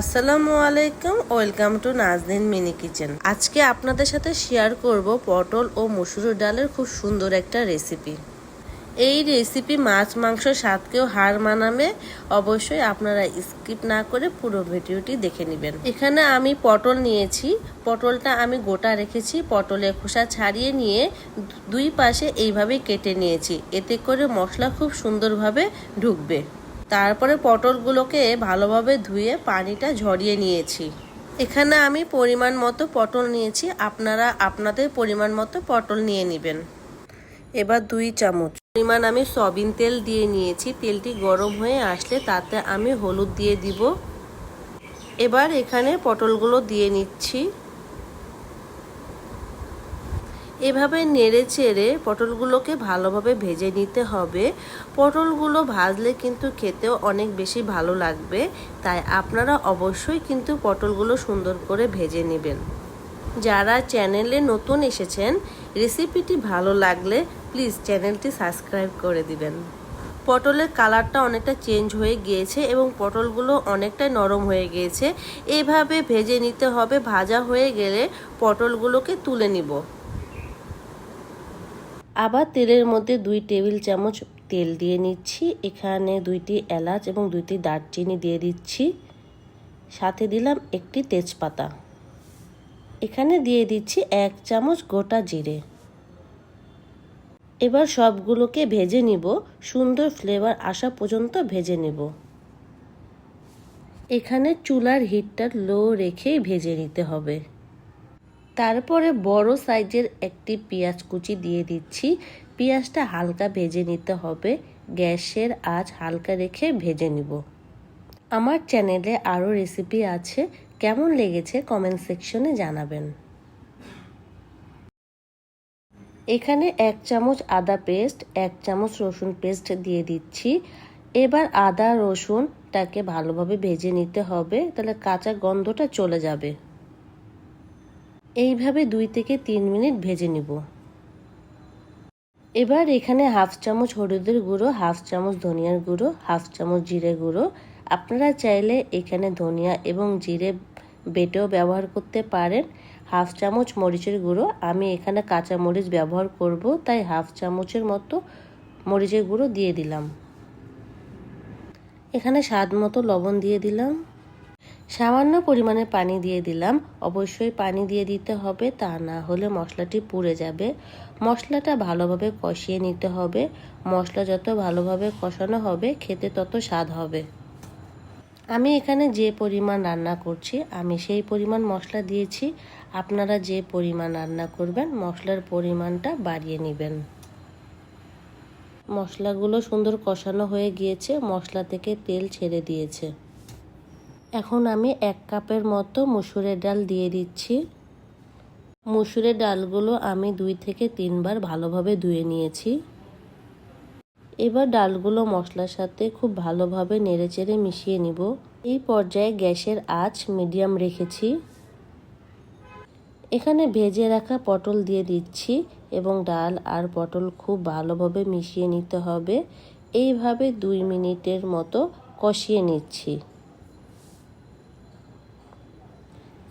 আসসালামু আলাইকুম, welcome to Najdin mini kitchen. আজকে আপনাদের সাথে শেয়ার করব পটল ও মসুর ডালের খুব সুন্দর একটা রেসিপি। এই রেসিপি মাছ মাংস স্বাদকেও হার মানাবে। অবশ্যই আপনারা স্কিপ না করে পুরো ভিডিওটি দেখে নেবেন। এখানে আমি পটল নিয়েছি। পটলটা আমি গোটা রেখেছি। পটলের খোসা ছাড়িয়ে নিয়ে দুই পাশে এইভাবে কেটে নিয়েছি। এতে করে মশলা খুব সুন্দরভাবে ঢুকবে। তারপরে পটলগুলোকে ভালোভাবে ধুয়ে পানিটা ঝরিয়ে নিয়েছি। এখানে আমি পরিমাণ মতো পটল নিয়েছি। আপনারা আপনাদের পরিমাণ মতো পটল নিয়ে নেবেন। এবার দুই চামচ পরিমাণ আমি সয়াবিন তেল দিয়ে নিয়েছি। তেলটি গরম হয়ে আসলে তাতে আমি হলুদ দিয়ে দিব। এবার এখানে পটলগুলো দিয়ে নিচ্ছি। এভাবে নেড়ে চেড়ে পটলগুলোকে ভালোভাবে ভেজে নিতে হবে। পটলগুলো ভাজলে কিন্তু খেতেও অনেক বেশি ভালো লাগবে। তাই আপনারা অবশ্যই কিন্তু পটলগুলো সুন্দর করে ভেজে নেবেন। যারা চ্যানেলে নতুন এসেছেন, রেসিপিটি ভালো লাগলে প্লিজ চ্যানেলটি সাবস্ক্রাইব করে দিবেন। পটলের কালারটা অনেকটা চেঞ্জ হয়ে গিয়েছে এবং পটলগুলো অনেকটাই নরম হয়ে গিয়েছে। এভাবে ভেজে নিতে হবে। ভাজা হয়ে গেলে পটলগুলোকে তুলে নিব। আবার তেলের মধ্যে দুই টেবিল চামচ তেল দিয়ে নিচ্ছি। এখানে দুইটি এলাচ এবং দুইটি দারচিনি দিয়ে দিচ্ছি। সাথে দিলাম একটি তেজপাতা। এখানে দিয়ে দিচ্ছি এক চামচ গোটা জিরে। এবার সবগুলোকে ভেজে নিব। সুন্দর ফ্লেভার আসা পর্যন্ত ভেজে নেব। এখানে চুলার হিটটা লো রেখেই ভেজে নিতে হবে। তারপরে বড় সাইজের একটি পেঁয়াজ কুচি দিয়ে দিচ্ছি। পেঁয়াজটা হালকা ভেজে নিতে হবে। গ্যাসের আঁচ হালকা রেখে ভেজে নিব। আমার চ্যানেলে আরও রেসিপি আছে। কেমন লেগেছে কমেন্ট সেকশনে জানাবেন। এখানে এক চামচ আদা পেস্ট, এক চামচ রসুন পেস্ট দিয়ে দিচ্ছি। এবার আদা রসুনটাকে ভালোভাবে ভেজে নিতে হবে। তাহলে কাঁচা গন্ধটা চলে যাবে। এইভাবে দুই থেকে তিন মিনিট ভেজে নিব। এবার এখানে হাফ চামচ হলুদের গুঁড়ো, হাফ চামচ ধনিয়ার গুঁড়ো, হাফ চামচ জিরে গুঁড়ো। আপনারা চাইলে এখানে ধনিয়া এবং জিরে বেটেও ব্যবহার করতে পারেন। হাফ চামচ মরিচের গুঁড়ো। আমি এখানে কাঁচা মরিচ ব্যবহার করব, তাই হাফ চামচের মতো মরিচের গুঁড়ো দিয়ে দিলাম। এখানে স্বাদ মতো লবণ দিয়ে দিলাম। সামান্য পরিমাণে পানি দিয়ে দিলাম। অবশ্যই পানি দিয়ে দিতে হবে, তা না হলে মশলাটি পুড়ে যাবে। মশলাটা ভালোভাবে কষিয়ে নিতে হবে। মশলা যত ভালোভাবে কষানো হবে, খেতে তত স্বাদ হবে। আমি এখানে যে পরিমাণ রান্না করছি, আমি সেই পরিমাণ মশলা দিয়েছি। আপনারা যে পরিমাণ রান্না করবেন, মশলার পরিমাণটা বাড়িয়ে নেবেন। মশলাগুলো সুন্দর কষানো হয়ে গিয়েছে, মশলা থেকে তেল ছেড়ে দিয়েছে। এখন আমি এক কাপের মতো মুসুরের ডাল দিয়ে দিচ্ছি। মুসুরের ডালগুলো আমি দুই থেকে তিনবার ভালোভাবে ধুয়ে নিয়েছি। এবার ডালগুলো মশলার সাথে খুব ভালোভাবে নেড়েচেড়ে মিশিয়ে নিব। এই পর্যায়ে গ্যাসের আঁচ মিডিয়াম রেখেছি। এখানে ভেজে রাখা পটল দিয়ে দিচ্ছি এবং ডাল আর পটল খুব ভালোভাবে মিশিয়ে নিতে হবে। এইভাবে দুই মিনিটের মতো কষিয়ে নিচ্ছি।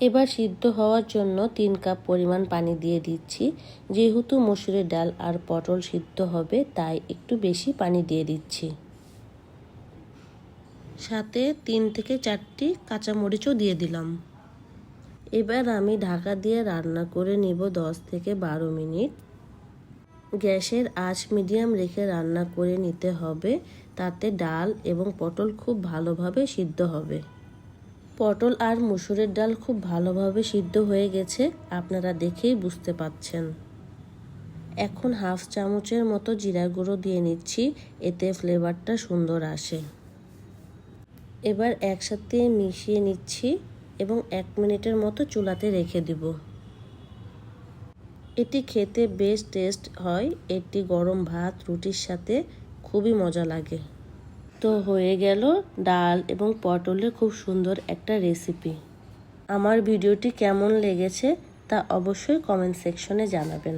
এবার সিদ্ধ হওয়ার জন্য তিন কাপ পরিমাণ পানি দিয়ে দিচ্ছি। যেহেতু মসুরের ডাল আর পটল সিদ্ধ হবে, তাই একটু বেশি পানি দিয়ে দিচ্ছি। সাথে তিন থেকে চারটি কাঁচামরিচও দিয়ে দিলাম। এবার আমি ঢাকা দিয়ে রান্না করে নিব দশ থেকে বারো মিনিট। গ্যাসের আঁচ মিডিয়াম রেখে রান্না করে নিতে হবে, তাতে ডাল এবং পটল খুব ভালোভাবে সিদ্ধ হবে। পটল আর মুসুরের ডাল খুব ভালোভাবে সিদ্ধ হয়ে গেছে, আপনারা দেখেই বুঝতে পাচ্ছেন। এখন হাফ চামচের মতো জিরা গুঁড়ো দিয়ে নিচ্ছি, এতে ফ্লেভারটা সুন্দর আসে। এবার একসাথে মিশিয়ে নিচ্ছি এবং এক মিনিটের মতো চুলাতে রেখে দিব। এটি খেতে বেশ টেস্ট হয় এটি গরম ভাত রুটির সাথে খুবই মজা লাগে। তো হয়ে গেল ডাল এবং পটলের খুব সুন্দর একটা রেসিপি আমার ভিডিওটি কেমন লেগেছে তা অবশ্যই কমেন্ট সেকশনে জানাবেন।